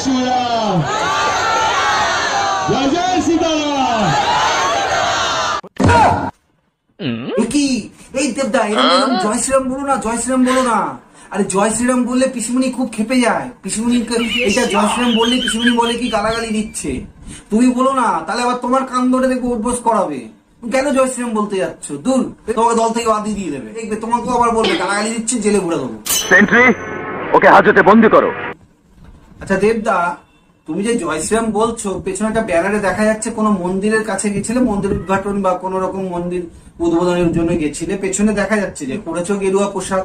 জয় শ্রীরাম জয় জয় সীতারাম কি এই দেবদা এরকম এরকম জয় শ্রীরাম বলো না জয় শ্রীরাম বলো না। আরে জয় শ্রীরাম বললে পিসিমণি খুব খেপে যায়। পিসিমণি এটা জয় শ্রীরাম বললে পিসিমণি বলে কি গালাগালি দিচ্ছে? তুমি বলো না তাহলে আবার তোমার কান ধরে দেখবে উঠবোস করাবে। তুমি কেন জয় শ্রীরাম বলতে যাচ্ছ? দূর তোমাকে দল থেকে বাদ দিয়ে দেবে। দেখবে তোমাকেও আবার বলবে গালাগালি দিচ্ছে জেলে ঘুরে দেবো। সেন্ট্রি ওকে হাজতে বন্দি করো। আচ্ছা দেবদা, তুমি যে জয় শ্রীরাম বলছো, পেছনে একটা ব্যানারে দেখা যাচ্ছে কোনো মন্দিরের কাছে গেছিলে, মন্দির উদ্ঘাটন বা কোনো রকম মন্দির উদ্বোধনের জন্য গেছিলে, পেছনে দেখা যাচ্ছে যে পরেছো গেরুয়া পোশাক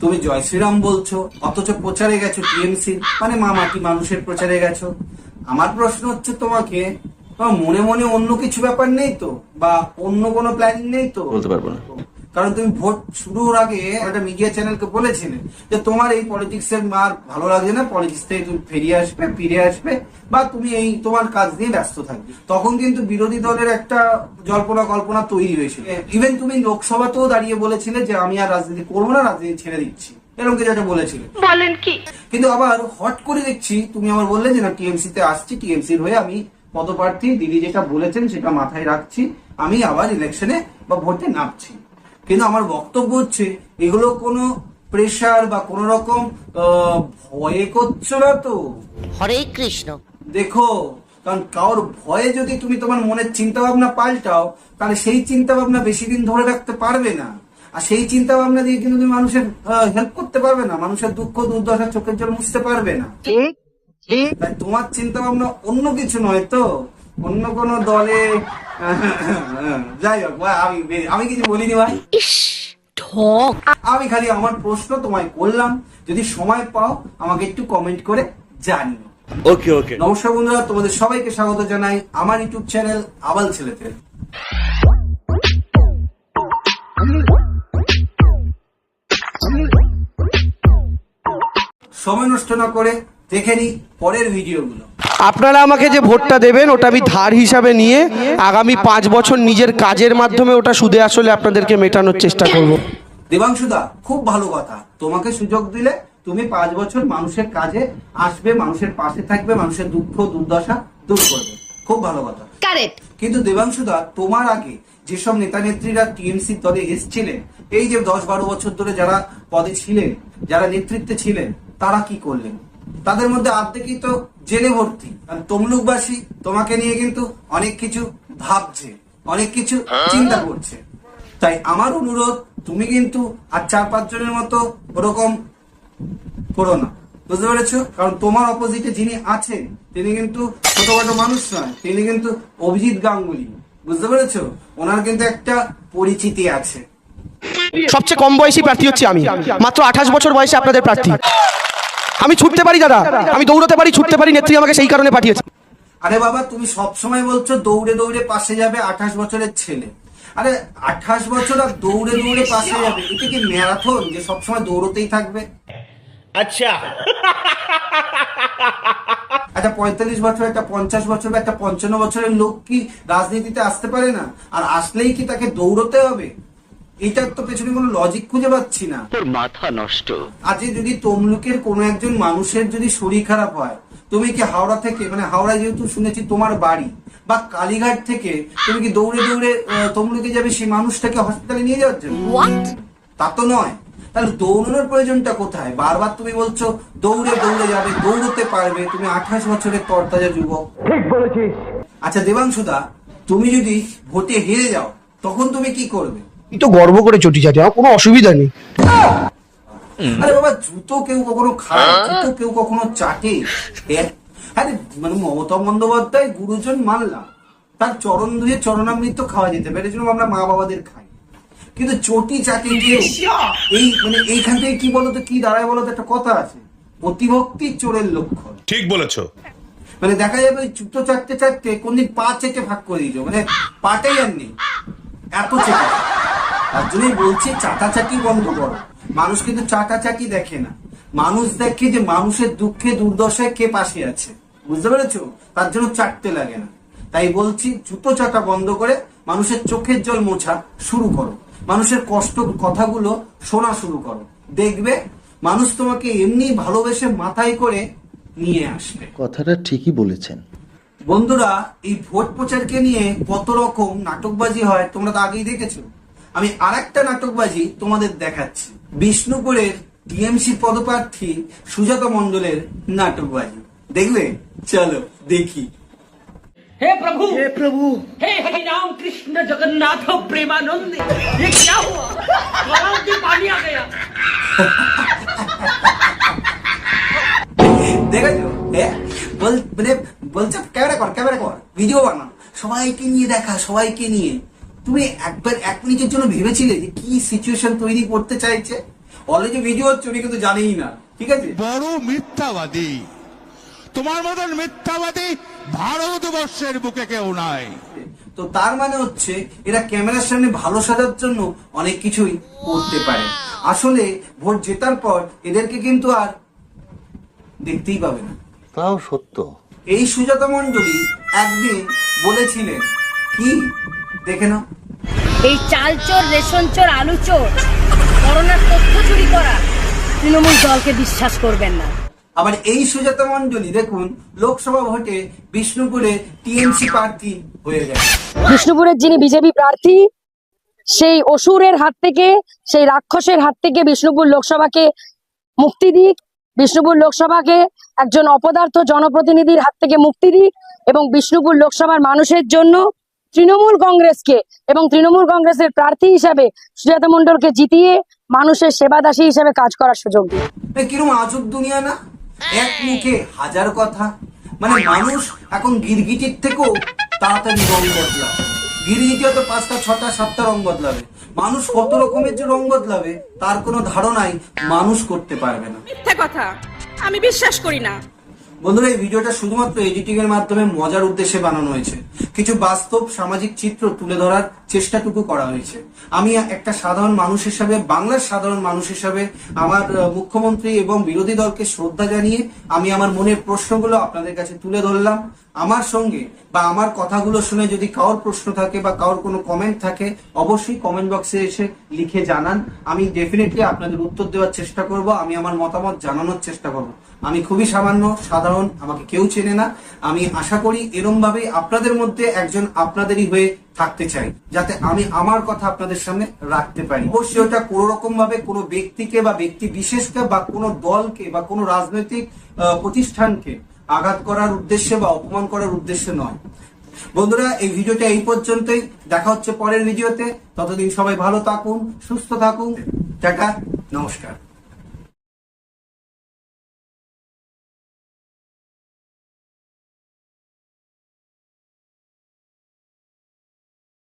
তুমি জয় শ্রীরাম বলছো, অথচ প্রচারে গেছো টিএমসি মানে মামাটি মানুষের প্রচারে গেছো। আমার প্রশ্ন হচ্ছে তোমাকে মনে মনে অন্য কিছু ব্যাপার নেই তো? বা অন্য কোনো প্ল্যানিং নেই তো? বলতে পারব না। কারণ তুমি ভোট শুরুর আগে একটা মিডিয়া চ্যানেলকে বলেছিলে যে তোমার এই পলিটিক্স এর মার ভালো লাগছে না পলিটিক্স থেকে তুমি ফিরিয়ে আসবে ফিরে আসবে বা তুমি এই তোমার কাজ নিয়ে ব্যস্ত থাকবে। তখন কিন্তু বিরোধী দলের একটা জল্পনা কল্পনা তৈরি হয়েছিল। ইভেন তুমি লোকসভাতেও দাঁড়িয়ে বলেছিলে যে আমি আর রাজনীতি করব না রাজনীতি ছেড়ে দিচ্ছি। এরকম কিছু একটা বলেছিলে। বলেন কি? কিন্তু আবার হট করে দেখছি তুমি আমার বললে যে না টিএমসি তে আসছি টিএমসির হয়ে আমি পদপ্রার্থী দিদি যেটা বলেছেন সেটা মাথায় রাখছি আমি আবার ইলেকশনে বা ভোটে নামছি। কিন্তু আমার বক্তব্য হচ্ছে এগুলো কোনো প্রেশার বা কোনো রকম ভয়ে করছ না তো? হরে কৃষ্ণ। দেখো কারণ কারোর ভয়ে যদি তুমি তোমার মনের চিন্তা ভাবনা পাল্টাও তাহলে সেই চিন্তা ভাবনা বেশি দিন ধরে রাখতে পারবে না। আর সেই চিন্তা ভাবনা দিয়ে কিন্তু তুমি মানুষের হেল্প করতে পারবে না। মানুষের দুঃখ দুর্দশা চোখের জল মুছতে পারবে না। তোমার চিন্তা ভাবনা অন্য কিছু নয় তো? অন্য কোন দলে যাই হোক ভাই, আমি আমি কিছু বলিনি ভাই। আমি খালি আমার প্রশ্ন তোমায় করলাম যদি সময় পাও আমাকে একটু কমেন্ট করে জানিও। ওকে ওকে নমস্কার বন্ধুরা তোমাদের সবাইকে স্বাগত জানাই আমার ইউটিউব চ্যানেল আবাল ছেলেতে। সময় নষ্ট না করে দেখে নি পরের ভিডিওগুলো। আপনারা আমাকে যে ভোটটা দেবেন ওটা আমি ধার হিসাবে নিয়ে আগামী পাঁচ বছর নিজের কাজের মাধ্যমে ওটা সুদে আসলে আপনাদেরকে মেটানোর চেষ্টা করব। দেবাংশুদা খুব ভালো কথা। তোমাকে সুযোগ দিলে তুমি পাঁচ বছর মানুষের কাজে আসবে মানুষের পাশে থাকবে মানুষের দুঃখ দুর্দশা দূর করবে। খুব ভালো কথা। কারেক্ট কিন্তু দেবাংশুদা তোমার আগে যেসব নেতা নেত্রীরা টিএমসি দলে এসেছিলেন এই যে দশ বারো বছর ধরে যারা পদে ছিলেন যারা নেতৃত্বে ছিলেন তারা কি করলেন? তাদের মধ্যে অর্ধেকই তো জেলে ভর্তি আর তমলুকবাসী তোমাকে নিয়ে কিন্তু অনেক কিছু ভাবছে, অনেক কিছু চিন্তা করছে। তাই আমার অনুরোধ, তুমি কিন্তু আর চার পাঁচ জনের মতো ওরকম করো না। বুঝতে পেরেছ? কারণ তোমার অপোজিটে যিনি আছেন, তিনি কিন্তু ছোটখাটো মানুষ নয়, তিনি কিন্তু অভিজিৎ গাঙ্গুলি। বুঝতে পেরেছ? ওনার কিন্তু একটা পরিচিতি আছে। সবচেয়ে কম বয়সী প্রার্থী হচ্ছে আমি। মাত্র আঠাশ বছর বয়সে আপনাদের প্রার্থী। আমি ছুটতে পারি দাদা। আমি দৌড়তে পারি ছুটতে পারি নেত্রী আমাকে সেই কারণে পাঠিয়েছে। আরে বাবা তুমি সব সময় বলছো দৌড়ে দৌড়ে পাশে যাবে আঠাশ বছরের ছেলে। আরে আঠাশ বছর আর দৌড়ে দৌড়ে পাশে যাবে এটা কি ম্যারাথন যে সবসময় দৌড়তেই থাকবে? আচ্ছা। একটা পঁয়তাল্লিশ বছর একটা পঞ্চাশ বছর বা একটা পঞ্চান্ন বছরের লোক কি রাজনীতিতে আসতে পারে না? আর আসলেই কি তাকে দৌড়তে হবে? এটার তো পেছনে কোনো লজিক খুঁজে পাচ্ছি না। তোর মাথা নষ্ট। আজকে যদি তমলুকের কোনো একজন মানুষের যদি শরীর খারাপ হয় তুমি কি হাওড়া থেকে মানে হাওড়া যেহেতু শুনেছি তোমার বাড়ি বা কালীঘাট থেকে তুমি কি দৌড়ে দৌড়ে তমলুকে যাবে সেই মানুষটাকে হসপিটালে নিয়ে যাওয়ার জন্য? তা তো নয়। তাহলে দৌড়ানোর প্রয়োজনটা কোথায়? বারবার তুমি বলছো দৌড়ে দৌড়ে যাবে দৌড়তে পারবে তুমি আঠাশ বছরের তরতাজা যুবক। ঠিক বলেছিস। আচ্ছা দেবাংশুদা তুমি যদি ভোটে হেরে যাও তখন তুমি কি করবে? এই তো গর্ব করে চটি চাটি আমার কোনো অসুবিধা নেই। আরে বাবা জুতো কেউ কখনো খায়? জুতো কেউ কখনো চাটে? আরে মানে মমতা বন্দ্যোপাধ্যায় গুরুজন মানলাম। তার চরণ ধুয়ে চরণামৃত খাওয়া যেতে পারে এজন্য আমরা মা বাবাদের খাই। কিন্তু চটি চাটে কেউ এই মানে এইখান থেকে কি বলতো কি দাঁড়ায় বলতো একটা কথা আছে। প্রতিভক্তি চোরের লক্ষণ। ঠিক বলেছ। মানে দেখা যাবে ওই জুতো চাটতে চাটতে কোনদিন পা চেটে ভাগ করে দিয়েছ মানে পাটাই আর নেই। এত চেটে। তার জন্যই বলছি চাটাচাটি বন্ধ করো। মানুষ কিন্তু চাটাচাটি দেখে না। মানুষ দেখে যে মানুষের দুঃখে দুর্দশায় কে পাশে আছে। বুঝতে পেরেছ? তার জন্য চাটতে লাগে না। তাই বলছি জুতো চাটা বন্ধ করে মানুষের চোখের জল মোছা শুরু করো। মানুষের কষ্ট কথাগুলো শোনা শুরু করো। দেখবে মানুষ তোমাকে এমনি ভালোবেসে মাথায় করে নিয়ে আসবে। কথাটা ঠিকই বলেছেন। বন্ধুরা এই ভোট প্রচারকে নিয়ে কত রকম নাটকবাজি হয় তোমরা তো আগেই দেখেছ। আমি আর একটা নাটকবাজি তোমাদের দেখাচ্ছি বিষ্ণুপুরের টিএমসি পদপ্রার্থী সুজাতা মণ্ডলের নাটকবাজি দেখবে চলো দেখি हे प्रभु हे प्रभु हे हरि राम कृष्ण जगन्नाथ प्रेमानंद ये क्या हुआ गलाव में पानी आ गया দেখেছো হ্যাঁ বল মানে বলছে ক্যামেরা কর ক্যামেরা কর ভিডিও বানা সবাইকে নিয়ে দেখা সবাইকে নিয়ে তুমি একবার এক মিনিটের জন্য ভেবেছিলে যে কি সিচুয়েশন তৈরি করতে চাইছে? অলরেডি ভিডিও হচ্ছে উনি কিন্তু জানেই না। ঠিক আছে? বড় মিথ্যাবাদী। তোমার মতন মিথ্যাবাদী ভারতবর্ষের বুকে কেউ নাই। তো তার মানে হচ্ছে এরা ক্যামেরার সামনে ভালো সাজার জন্য অনেক কিছুই করতে পারে। আসলে ভোট জেতার পর এদেরকে কিন্তু আর দেখতেই পাবে না। তাও সত্য। এই সুজাতা মণ্ডলী একদিন বলেছিলেন কি? দেখে নাও। এই চাল চোর রেশন চোর আলু চোর করোনার তথ্য চুরি করা তৃণমূল দলকে বিশ্বাস করবেন না। আবার এই সুজাতা মণ্ডলী দেখুন লোকসভা ভোটে বিষ্ণুপুরে টিএমসি প্রার্থী হয়ে গেছে। বিষ্ণুপুরের যিনি বিজেপি প্রার্থী সেই অসুরের হাত থেকে সেই রাক্ষসের হাত থেকে বিষ্ণুপুর লোকসভাকে মুক্তি দিক। বিষ্ণুপুর লোকসভাকে একজন অপদার্থ জনপ্রতিনিধির হাত থেকে মুক্তি দিক এবং বিষ্ণুপুর লোকসভার মানুষের জন্য তৃণমূল কংগ্রেসকে এবং তৃণমূল কংগ্রেসের প্রার্থী হিসাবে সুজাতা মণ্ডলকে জিতিয়ে মানুষের সেবাদাসী হিসাবে কাজ করার সুযোগ এ কিরম আজব দুনিয়া না? এক মুখে হাজার কথা। মানে মানুষ এখন গিরগিটির থেকেও তাড়াতাড়ি রং বদলাবে। গিরগিটি হয়তো পাঁচটা ছটা সাতটা রং বদলাবে। মানুষ কত রকমের যে রং বদলাবে তার কোনো ধারণাই মানুষ করতে পারবে না। মিথ্যে কথা। আমি বিশ্বাস করি না। বন্ধুরা, এই ভিডিওটা শুধুমাত্র এডিটিং এর মাধ্যমে মজার উদ্দেশ্যে বানানো হয়েছে। কিছু বাস্তব সামাজিক চিত্র তুলে ধরার চেষ্টাটুকু করা হয়েছে। আমি একটা সাধারণ মানুষ হিসাবে, বাংলার সাধারণ মানুষ হিসাবে আমার মুখ্যমন্ত্রী এবং বিরোধী দলকে শ্রদ্ধা জানিয়ে আমি আমার মনের প্রশ্নগুলো আপনাদের কাছে তুলে ধরলাম। আমার সঙ্গে বা আমার কথাগুলো শুনে যদি কারোর প্রশ্ন থাকে বা কারোর কোনো কমেন্ট থাকে, অবশ্যই কমেন্ট বক্সে এসে লিখে জানান। আমি ডেফিনেটলি আপনাদের উত্তর দেওয়ার চেষ্টা করব, আমি আমার মতামত জানানোর চেষ্টা করব। আমি খুবই সামান্য, সাধারণ, আমাকে কেউ চেনে না। আমি আশা করি এরম ভাবেই আপনাদের মধ্যে একজন আপনাদেরই হয়ে থাকতে চাই, যাতে আমি আমার কথা আপনাদের সামনে রাখতে পারি। অবশ্যই ওটা কোনো রকম ভাবে কোনো ব্যক্তিকে বা ব্যক্তি বিশেষকে বা কোনো দলকে বা কোনো রাজনৈতিক প্রতিষ্ঠানকে আঘাত করার উদ্দেশ্যে বা অপমান করার উদ্দেশ্যে নয়। বন্ধুরা, এই ভিডিওটা এই পর্যন্তই। দেখা হচ্ছে পরের ভিডিওতে। ততদিন সবাই ভালো থাকুন, সুস্থ থাকুন। টাটা, নমস্কার।